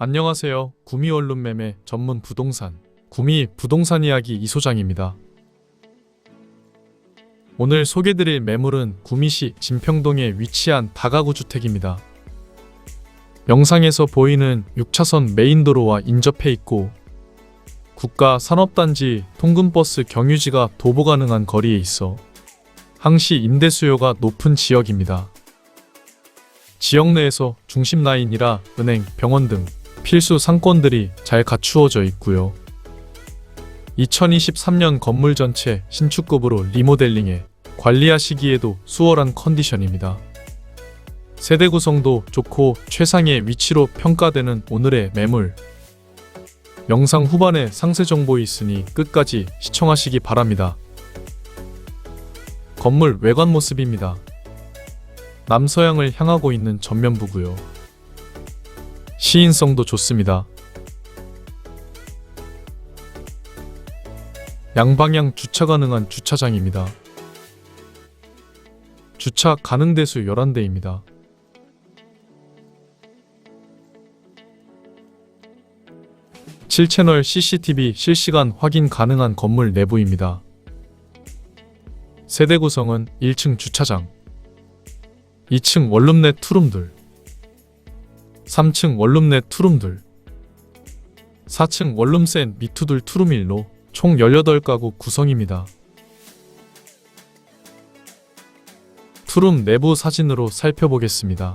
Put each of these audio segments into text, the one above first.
안녕하세요. 구미 원룸 매매 전문 부동산 구미 부동산 이야기 이 소장입니다. 오늘 소개드릴 매물은 구미시 진평동에 위치한 다가구 주택입니다. 영상에서 보이는 6차선 메인도로와 인접해 있고 국가 산업단지 통근버스 경유지가 도보 가능한 거리에 있어 항시 임대 수요가 높은 지역입니다. 지역 내에서 중심 라인이라 은행, 병원 등 필수 상권들이 잘 갖추어져 있고요. 2023년 건물 전체 신축급으로 리모델링해 관리하시기에도 수월한 컨디션입니다. 세대 구성도 좋고 최상의 위치로 평가되는 오늘의 매물. 영상 후반에 상세 정보 있으니 끝까지 시청하시기 바랍니다. 건물 외관 모습입니다. 남서향을 향하고 있는 전면부고요. 시인성도 좋습니다. 양방향 주차 가능한 주차장입니다. 주차 가능 대수 11대입니다. 칠 채널 CCTV 실시간 확인 가능한 건물 내부입니다. 세대 구성은 1층 주차장, 2층 원룸 내 투룸들, 3층 원룸 내 투룸들, 4층 원룸 센 미투들 투룸 일로 총 18가구 구성입니다. 투룸 내부 사진으로 살펴보겠습니다.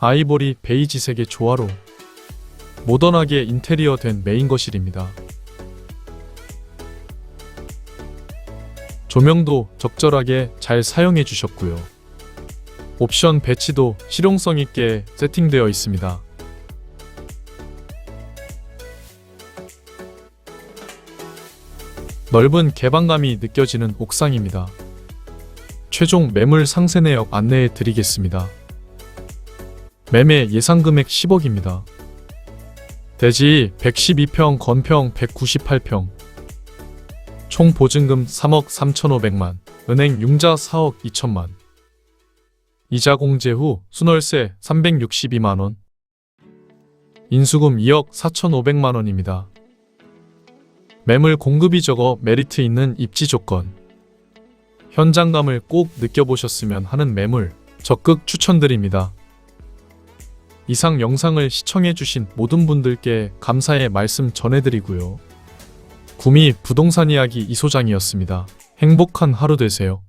아이보리 베이지색의 조화로 모던하게 인테리어 된 메인 거실입니다. 조명도 적절하게 잘 사용해 주셨고요. 옵션 배치도 실용성 있게 세팅되어 있습니다. 넓은 개방감이 느껴지는 옥상입니다. 최종 매물 상세 내역 안내해 드리겠습니다. 매매 예상 금액 10억입니다. 대지 112평, 건평 198평. 총 보증금 3억 3,500만, 은행 융자 4억 2천만. 이자 공제 후 순월세 362만 원. 인수금 2억 4,500만 원입니다. 매물 공급이 적어 메리트 있는 입지 조건. 현장감을 꼭 느껴보셨으면 하는 매물 적극 추천드립니다. 이상 영상을 시청해주신 모든 분들께 감사의 말씀 전해드리고요. 구미 부동산 이야기 이소장이었습니다. 행복한 하루 되세요.